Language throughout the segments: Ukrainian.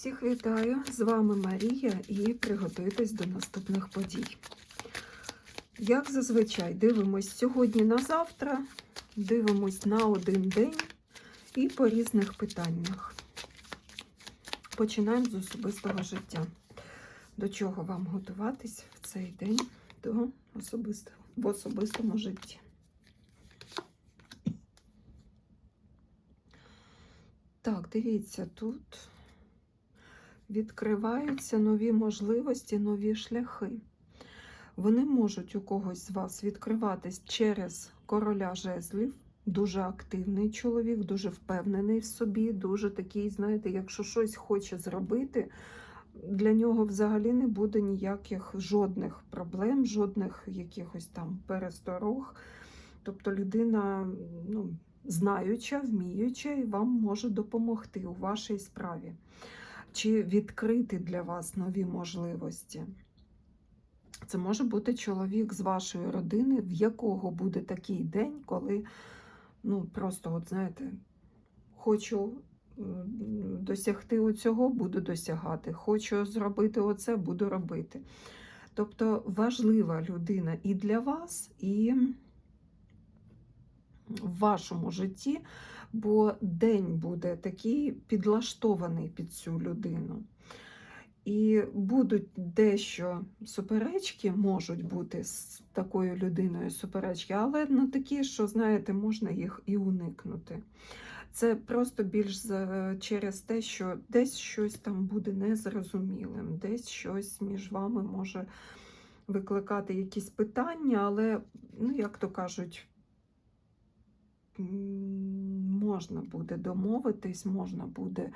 Всіх вітаю! З вами Марія і приготуйтесь до наступних подій. Як зазвичай, дивимось сьогодні на завтра, дивимось на один день і по різних питаннях. Починаємо з особистого життя. До чого вам готуватись в цей день до особистого, в особистому житті? Так, дивіться, тут відкриваються нові можливості, нові шляхи. Вони можуть у когось з вас відкриватись через короля жезлів, дуже активний чоловік, дуже впевнений в собі, дуже такий, знаєте, якщо щось хоче зробити, для нього взагалі не буде ніяких жодних проблем, жодних якихось там пересторог. Тобто людина, ну, знаюча, вміюча, і вам може допомогти у вашій справі. Чи відкрити для вас нові можливості. Це може бути чоловік з вашої родини, в якого буде такий день, коли, ну, просто, от знаєте, хочу досягти оцього, буду досягати. Хочу зробити оце, буду робити. Тобто важлива людина і для вас, і в вашому житті, бо день буде такий підлаштований під цю людину. І будуть дещо суперечки, можуть бути з такою людиною суперечки, але не такі, що, знаєте, можна їх і уникнути. Це просто більш через те, що десь щось там буде незрозумілим, десь щось між вами може викликати якісь питання, але, ну, як то кажуть, можна буде домовитись, можна буде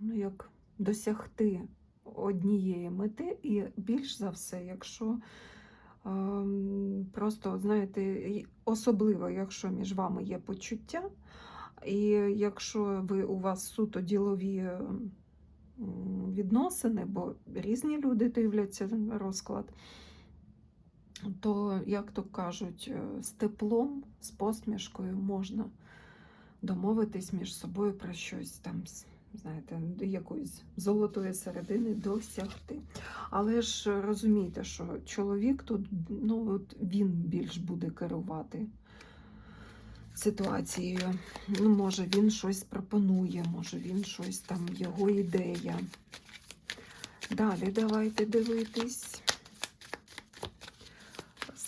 ну, як досягти однієї мети, і більш за все, якщо просто, знаєте, особливо, якщо між вами є почуття, і якщо ви у вас суто ділові відносини, бо різні люди дивляться розклад то, як то кажуть, е, з теплом, з посмішкою можна домовитись між собою про щось там, знаєте, якоїсь золотої середини досягти. Але ж розумійте, що чоловік тут, ну, от він більш буде керувати ситуацією. Ну, Може, він щось пропонує, може він щось там, його ідея. Далі давайте дивитись.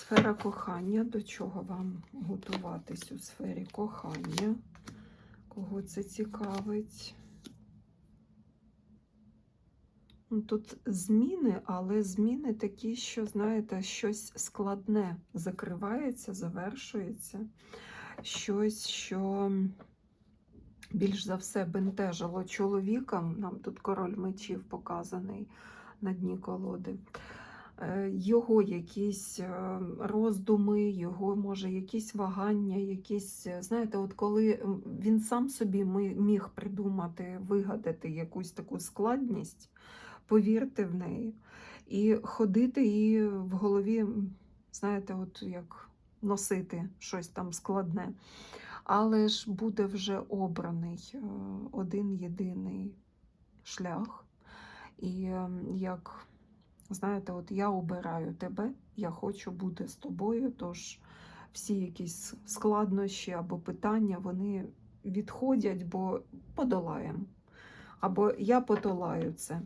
Сфера кохання, до чого вам готуватись у сфері кохання? Кого це цікавить? Ну, тут зміни, але зміни такі, що, знаєте, щось складне закривається, завершується. Щось, що більш за все бентежило чоловікам. Нам тут король мечів показаний на дні колоди. Е, його якісь е, роздуми, його, може, якісь вагання, якісь, е, знаєте, от коли він сам собі міг придумати, вигадати якусь таку складність, повірте в неї, і ходити і в голові, знаєте, от як носити щось там складне. Але ж буде вже обраний один єдиний шлях. І як Знаєте, от я обираю тебе, я хочу бути з тобою, тож всі якісь складнощі або питання вони відходять, бо подолаємо. Або я подолаю це.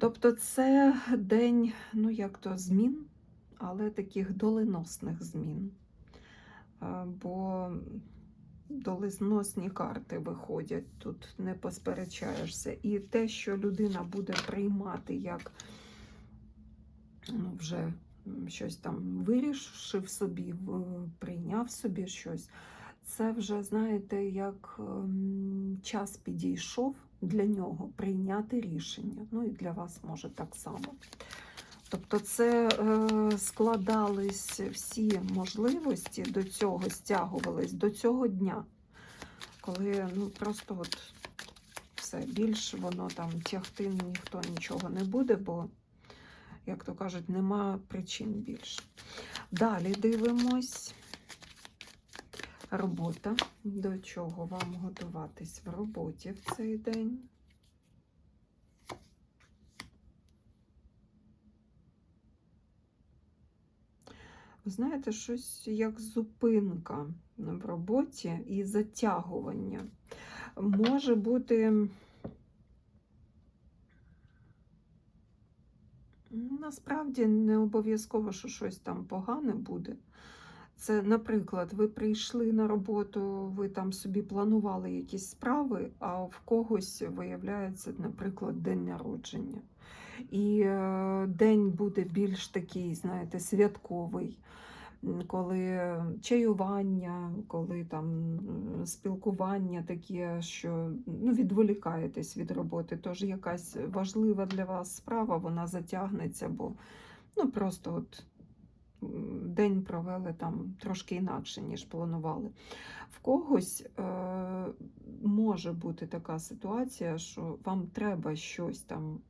Тобто це день, ну як то, змін, але таких доленосних змін. Бо доленосні карти виходять, тут не посперечаєшся. І те, що людина буде приймати як вже щось там вирішив собі, прийняв собі щось. Це вже, знаєте, як ем, час підійшов для нього прийняти рішення. Ну і для вас може так само. Тобто це е, складались всі можливості до цього, стягувались до цього дня, коли ну, просто от все, більш воно там тягти ніхто нічого не буде, бо як то кажуть, нема причин більше. Далі дивимось Робота. До чого вам готуватись в роботі в цей день? Знаєте, щось як зупинка в роботі і затягування. Може бути. Насправді не обов'язково, що щось там погане буде. Це, наприклад, ви прийшли на роботу, ви там собі планували якісь справи, а в когось виявляється, наприклад, день народження. І е, день буде більш такий, знаєте, святковий, коли чаювання, коли там спілкування таке, що ну, відволікаєтесь від роботи. Тож якась важлива для вас справа, вона затягнеться, бо ну, просто от день провели там трошки інакше, ніж планували. В когось е, може бути така ситуація, що вам треба щось там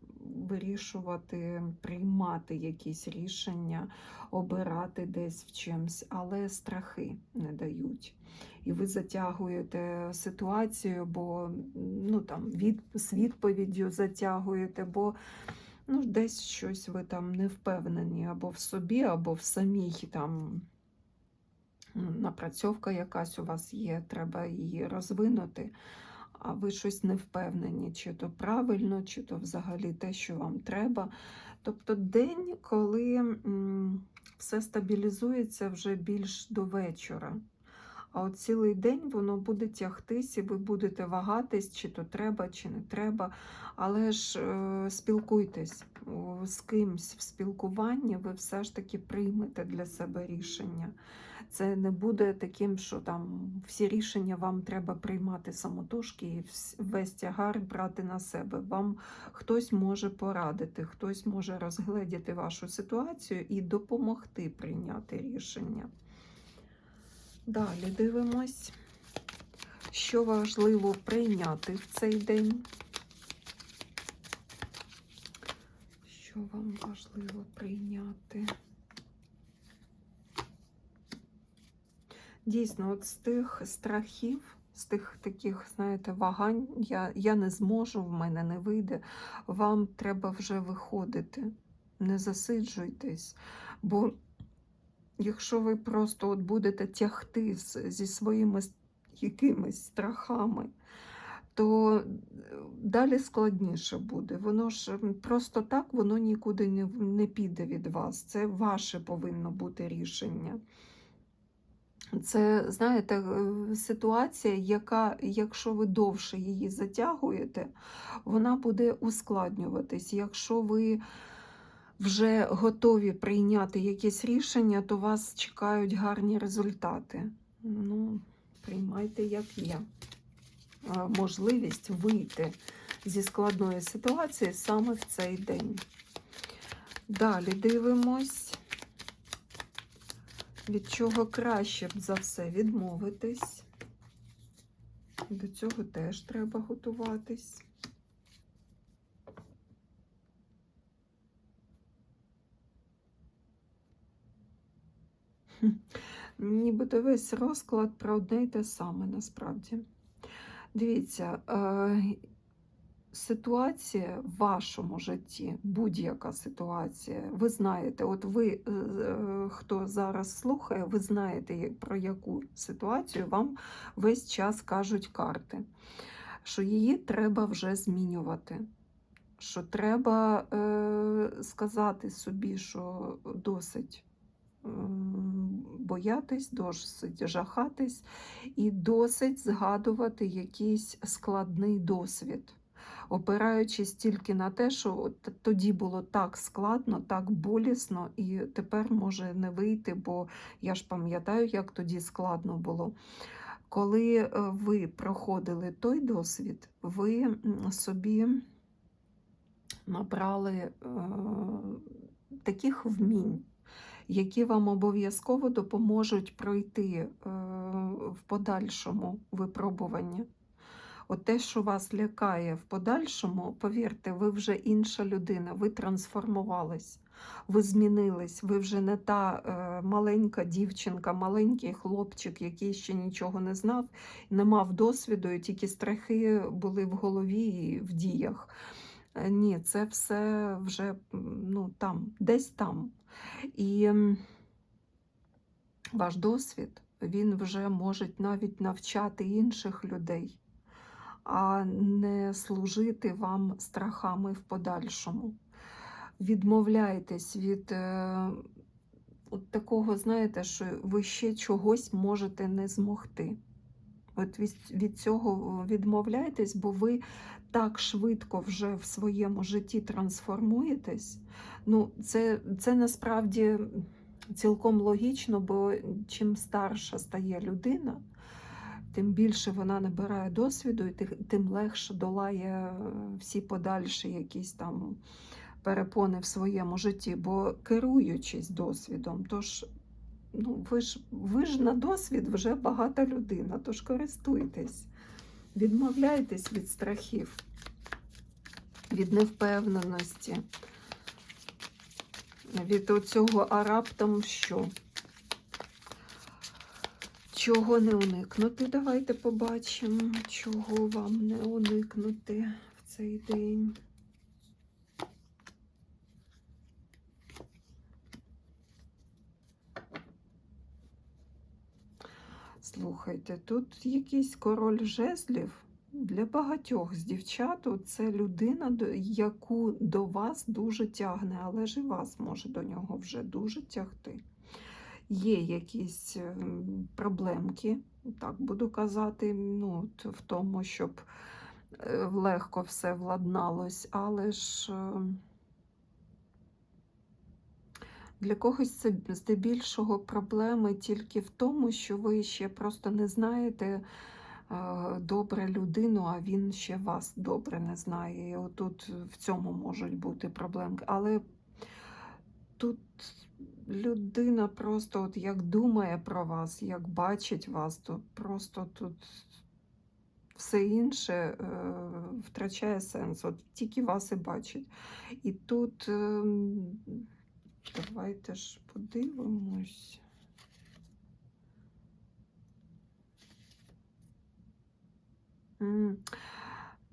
вирішувати, приймати якісь рішення, обирати десь в чимсь, але страхи не дають. І ви затягуєте ситуацію, бо ну, там, від, з відповіддю затягуєте, бо ну, десь щось ви там не впевнені або в собі, або в самій там напрацьовка якась у вас є, треба її розвинути, а ви щось не впевнені, чи то правильно, чи то взагалі те, що вам треба. Тобто день, коли все стабілізується вже більш до вечора. А от цілий день воно буде тягтись, і ви будете вагатись, чи то треба, чи не треба. Але ж е, спілкуйтесь з кимсь в спілкуванні, ви все ж таки приймете для себе рішення. Це не буде таким, що там всі рішення вам треба приймати самотужки і весь тягар брати на себе. Вам хтось може порадити, хтось може розгледіти вашу ситуацію і допомогти прийняти рішення. Далі дивимось, що важливо прийняти в цей день. Що вам важливо прийняти? Дійсно, от з тих страхів, з тих таких, знаєте, вагань, я, я не зможу, в мене не вийде. Вам треба вже виходити. Не засиджуйтесь. Бо якщо ви просто от будете тягти зі своїми якимись страхами, то е, далі складніше буде. Воно ж просто так воно нікуди не, не піде від вас. Це ваше повинно бути рішення. Це, знаєте, е, ситуація, яка, якщо ви довше її затягуєте, вона буде ускладнюватись. Якщо ви вже готові прийняти якесь рішення, то вас чекають гарні результати. Ну, приймайте, як є. Можливість вийти зі складної ситуації саме в цей день. Далі дивимось, від чого краще б за все відмовитись. До цього теж треба готуватись. Нібито весь розклад про одне й те саме насправді. Дивіться, е, ситуація в вашому житті, будь-яка ситуація, ви знаєте, от ви, е, е, хто зараз слухає, ви знаєте, про яку ситуацію вам весь час кажуть карти, що її треба вже змінювати. Що треба е, сказати собі, що досить боятись, досить жахатись і досить згадувати якийсь складний досвід, опираючись тільки на те, що тоді було так складно, так болісно, і тепер може не вийти, бо я ж пам'ятаю, як тоді складно було. Коли е, ви проходили той досвід, ви собі набрали е, таких вмінь, які вам обов'язково допоможуть пройти е, в подальшому випробуванні. От те, що вас лякає в подальшому, повірте, ви вже інша людина, ви трансформувались, ви змінились, ви вже не та е, маленька дівчинка, маленький хлопчик, який ще нічого не знав, не мав досвіду, і тільки страхи були в голові і в діях. Е, Ні, це все вже ну, там, десь там. І ваш досвід, він вже може навіть навчати інших людей, а не служити вам страхами в подальшому. Відмовляйтесь від е, от такого, знаєте, що ви ще чогось можете не змогти. От від, цього відмовляйтесь, бо ви так швидко вже в своєму житті трансформуєтесь. Ну, це, це насправді цілком логічно, бо чим старша стає людина, тим більше вона набирає досвіду, і тим легше долає всі подальші якісь там перепони в своєму житті, бо керуючись досвідом, тож ну, ви ж, ви ж на досвід вже багата людина, тож користуйтесь, відмовляйтесь від страхів, від невпевненості, від цього а раптом що. Чого не уникнути? Давайте побачимо, чого вам не уникнути в цей день. Слухайте, тут якийсь король жезлів. Для багатьох з дівчат це людина, яку до вас дуже тягне, але ж і вас може до нього вже дуже тягти. Є якісь ем, проблемки, так буду казати, ну, в тому, щоб е, легко все владналось, але ж е, для когось це здебільшого проблеми тільки в тому, що ви ще просто не знаєте е, добре людину, а він ще вас добре не знає. І отут в цьому можуть бути проблемки. Але тут людина просто от як думає про вас, як бачить вас, то просто тут все інше е, втрачає сенс. От тільки вас і бачить. І тут ем, давайте ж подивимось.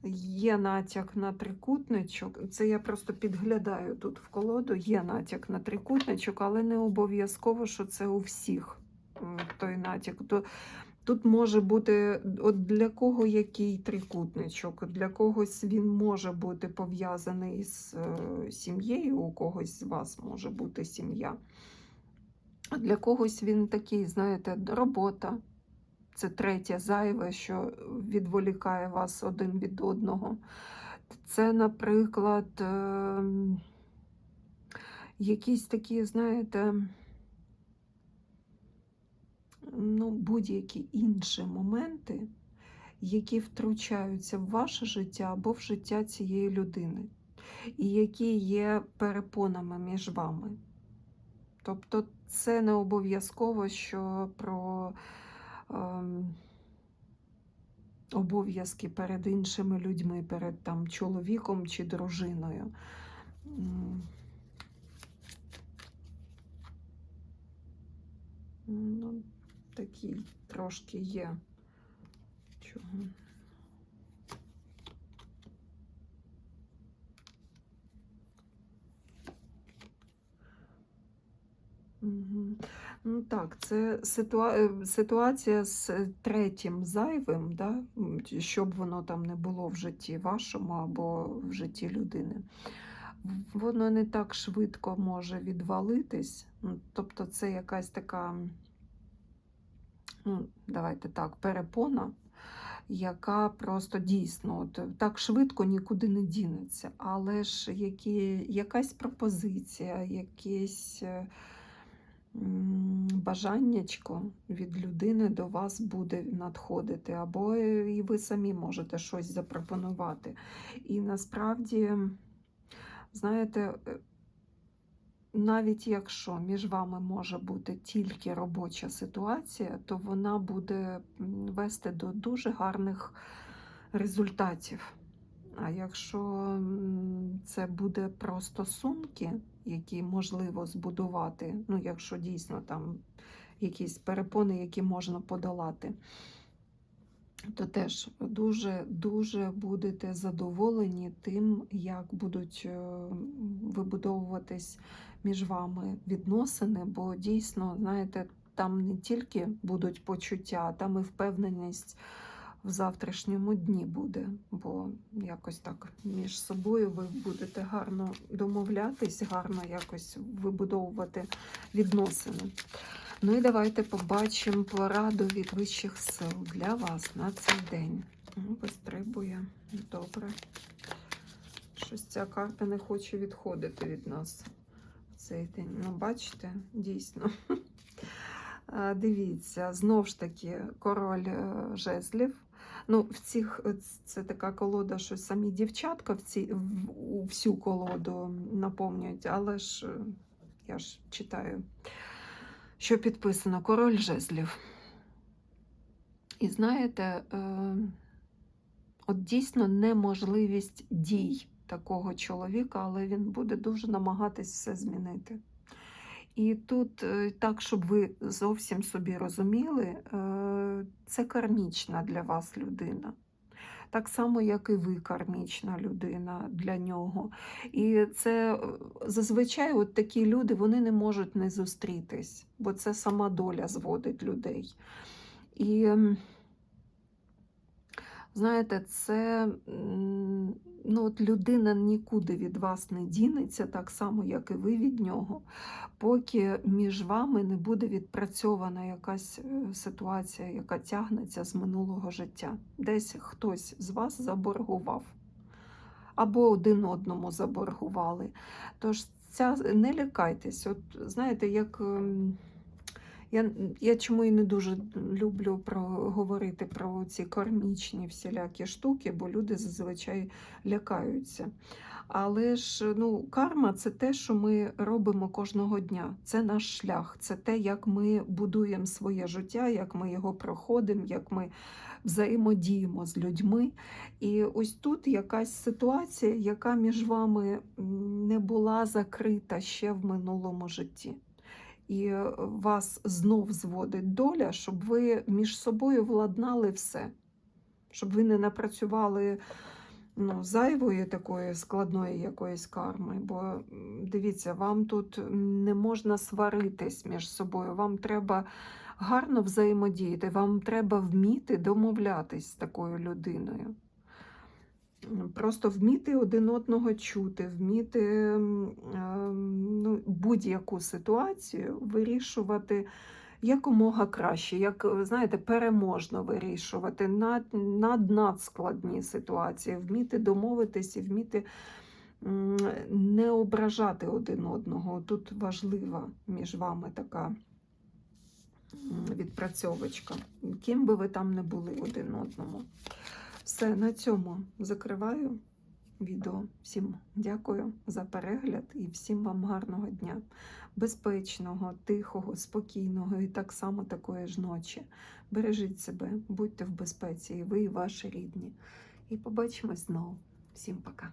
Є натяк на трикутничок. Це я просто підглядаю тут в колоду. Є натяк на трикутничок, але не обов'язково, що це у всіх той натяк. То, тут може бути от для кого який трикутничок, для когось він може бути пов'язаний з е, сім'єю, у когось з вас може бути сім'я. А для когось він такий, знаєте, робота. Це третє зайве, що відволікає вас один від одного. Це, наприклад, ем, якісь такі, знаєте, ну, будь-які інші моменти, які втручаються в ваше життя або в життя цієї людини, і які є перепонами між вами. Тобто це не обов'язково, що про ем, обов'язки перед іншими людьми, перед там, чоловіком чи дружиною. Ну, такі трошки є. Чого? Ну так, це ситуа... е, ситуація з третім зайвим, да? щоб воно там не було в житті вашому або в житті людини. Воно не так швидко може відвалитись. Тобто це якась така, ну, давайте так, перепона, яка просто дійсно от, так швидко нікуди не дінеться. Але ж які, якась пропозиція, якесь. е, бажаннячко від людини до вас буде надходити, або і ви самі можете щось запропонувати. І насправді, знаєте, е, навіть якщо між вами може бути тільки робоча ситуація, то вона буде вести до дуже гарних результатів. А якщо це буде про стосунки, які можливо збудувати, ну якщо дійсно там якісь перепони, які можна подолати, то теж дуже дуже будете задоволені тим, як будуть е, вибудовуватись між вами відносини, бо дійсно, знаєте, там не тільки будуть почуття, там і впевненість в завтрашньому дні буде, бо якось так між собою ви будете гарно домовлятись, гарно якось вибудовувати відносини. Ну і давайте побачимо пораду від вищих сил для вас на цей день. Ну, Вистрибує. Добре. Щось ця карта не хоче відходити від нас в цей день. Ну, бачите, дійсно. Дивіться, знов ж таки, король е, жезлів. Ну, в цих це така колода, що самі дівчатка в ці, в, всю колоду наповнюють, але ж е, я ж читаю, що підписано король жезлів. І знаєте, е, от дійсно неможливість дій такого чоловіка, але він буде дуже намагатись все змінити. І тут, е, так, щоб ви зовсім собі розуміли, е, це кармічна для вас людина. Так само, як і ви кармічна людина для нього. І це е, зазвичай от такі люди вони не можуть не зустрітись, бо це сама доля зводить людей. І знаєте, це ну, от людина нікуди від вас не дінеться, так само, як і ви від нього, поки між вами не буде відпрацьована якась е, ситуація, яка тягнеться з минулого життя. Десь хтось з вас заборгував. Або один одному заборгували. Тож ця не лякайтесь. От знаєте, як ем, я, я чому і не дуже люблю про, говорити про ці кармічні всілякі штуки, бо люди зазвичай лякаються. Але ж ну, карма це те, що ми робимо кожного дня. Це наш шлях, це те, як ми будуємо своє життя, як ми його проходимо, як ми взаємодіємо з людьми. І ось тут якась ситуація, яка між вами не була закрита ще в минулому житті. І е, вас знов зводить доля, щоб ви між собою владнали все, щоб ви не напрацювали ну, зайвої такої складної якоїсь карми. Бо дивіться, вам тут не можна сваритись між собою, вам треба гарно взаємодіяти, вам треба вміти домовлятись з такою людиною. Просто вміти один одного чути, вміти ем, ну, будь-яку ситуацію вирішувати якомога краще, як е, знаєте, переможно вирішувати над, над надскладні ситуації, вміти домовитись і вміти не ображати один одного. Тут важлива між вами така відпрацьовочка, ким би ви там не були один одному. Все, на цьому закриваю відео. Всім дякую за перегляд і всім вам гарного дня, безпечного, тихого, спокійного і так само такої ж ночі. Бережіть себе, будьте в безпеці, і ви, і ваші рідні. І побачимось знову. Всім пока.